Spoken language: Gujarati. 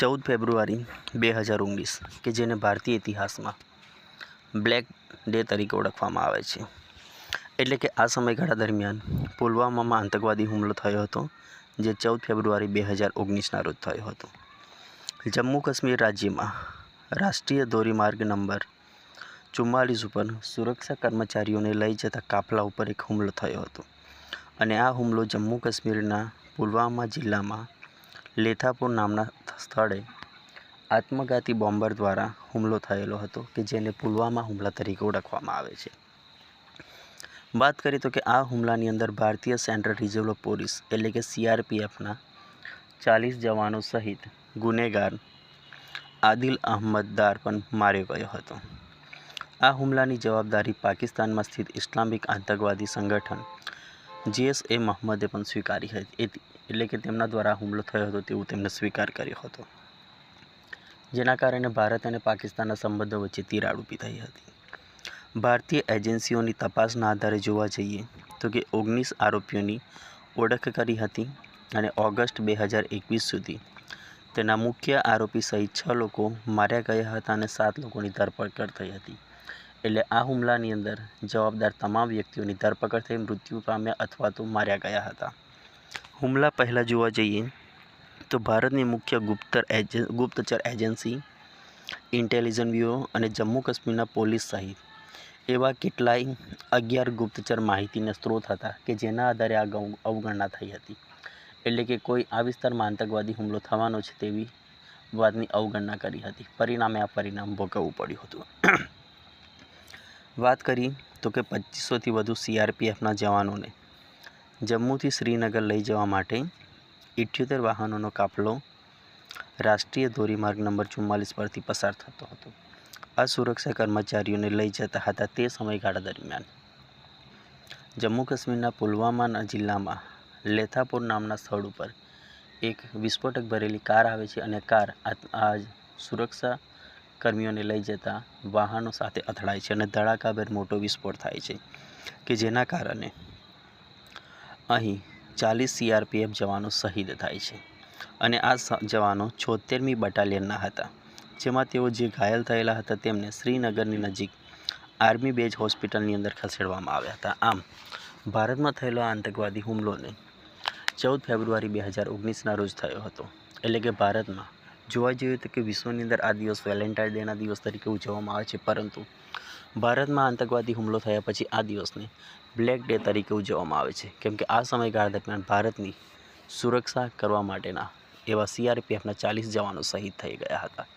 ચૌદ ફેબ્રુઆરી બે હજાર ઓગણીસ, કે જેને ભારતીય ઇતિહાસમાં બ્લેક ડે તરીકે ઓળખવામાં આવે છે. એટલે કે આ સમયગાળા દરમિયાન પુલવામામાં આતંકવાદી હુમલો થયો હતો, જે ચૌદ ફેબ્રુઆરી બે હજાર ઓગણીસના રોજ થયો હતો. જમ્મુ કાશ્મીર રાજ્યમાં રાષ્ટ્રીય ધોરીમાર્ગ નંબર ચુમ્માલીસ ઉપર સુરક્ષા કર્મચારીઓને લઈ જતા કાફલા ઉપર એક હુમલો થયો હતો. અને આ હુમલો જમ્મુ કાશ્મીરના પુલવામા જિલ્લામાં લેથાપુર નામના સ્થળે આત્મઘાતી બોમ્બર દ્વારા હુમલો થયેલો હતો કે જેને પુલવામા હુમલા તરીકે ઓળખવામાં આવે છે. વાત કરીએ તો કે આ હુમલાની અંદર ભારતીય સેન્ટ્રલ રિઝર્વ પોલીસ એટલે કે સીઆરપીએફના ચાલીસ જવાનો સહિત ગુનેગાર આદિલ અહમદ દાર પણ માર્યો ગયો હતો. આ હુમલાની જવાબદારી પાકિસ્તાનમાં સ્થિત ઇસ્લામિક આતંકવાદી સંગઠન જેએસ એ મહમ્મદે પણ સ્વીકારી હતી એટલે કે તેમના દ્વારા હુમલો થયો હતો તેવું તેમણે સ્વીકાર કર્યો હતો. જેના કારણે ભારત અને પાકિસ્તાનના સંબંધો વચ્ચે તિરાડ ઊભી થઈ હતી. ભારતીય એજન્સીઓની તપાસના આધારે જોવા જઈએ તો કે ઓગણીસ આરોપીઓની ઓળખ કરી હતી અને ઓગસ્ટ બે હજાર એકવીસ સુધી તેના મુખ્ય આરોપી સહિત છ લોકો માર્યા ગયા હતા અને સાત લોકોની ધરપકડ થઈ હતી. એટલે આ હુમલાની અંદર જવાબદાર તમામ વ્યક્તિઓની ધરપકડ થઈ, મૃત્યુ પામ્યા અથવા તો માર્યા ગયા હતા. હુમલા પહેલાં જોવા જઈએ તો ભારતની મુખ્ય ગુપ્તર એજ, ગુપ્તચર એજન્સી ઇન્ટેલિજન્સ બ્યુરો અને જમ્મુ કાશ્મીરના પોલીસ સહિત એવા કેટલાય અગિયાર ગુપ્તચર માહિતીના સ્ત્રોત હતા કે જેના આધારે આ અવગણના થઈ હતી. એટલે કે કોઈ આ વિસ્તારમાં આતંકવાદી હુમલો થવાનો છે તેવી વાતની અવગણના કરી હતી. પરિણામે આ પરિણામ ભોગવવું પડ્યું હતું. વાત કરી તો કે પચીસોથી વધુ સીઆરપીએફના જવાનોને જમ્મુથી શ્રીનગર લઈ જવા માટે ઇઠ્યોતેર વાહનોનો કાફલો રાષ્ટ્રીય ધોરીમાર્ગ નંબર ચુમ્માલીસ પરથી પસાર થતો હતો. આ સુરક્ષા કર્મચારીઓને લઈ જતા હતા તે સમયગાળા દરમિયાન. જમ્મુ કાશ્મીરના પુલવામાના જિલ્લામાં લેથાપુર નામના સ્થળ ઉપર એક વિસ્ફોટક ભરેલી કાર આવે છે અને કાર આ સુરક્ષા કર્મીઓને લઈ જતા વાહનો સાથે અથડાય છે અને ધડાકાભેર મોટો વિસ્ફોટ થાય છે, કે જેના કારણે અહીં ચાલીસ સીઆરપીએફ જવાનો શહીદ થાય છે અને આ જવાનો છોતેરમી બટાલિયનના હતા, જેમાં તેઓ જે ઘાયલ થયેલા હતા તેમને શ્રીનગરની નજીક આર્મી બેઝ હોસ્પિટલની અંદર ખસેડવામાં આવ્યા હતા. આમ, ભારતમાં થયેલો આતંકવાદી હુમલોને ચૌદ ફેબ્રુઆરી બે હજાર ઓગણીસના રોજ થયો હતો, એટલે કે ભારતમાં જોવા જઈએ તો કે વિશ્વની અંદર આ દિવસ વેલેન્ટાઇન ડેના દિવસ તરીકે ઉજવવામાં આવે છે, પરંતુ ભારતમાં આતંકવાદી હુમલો થયા પછી આ દિવસને બ્લેક ડે તરીકે ઉજવવામાં આવે છે. કેમ કે આ સમયગાળા દરમિયાન ભારતની સુરક્ષા કરવા માટેના એવા સીઆરપીએફના ચાલીસ જવાનો શહીદ થઈ ગયા હતા.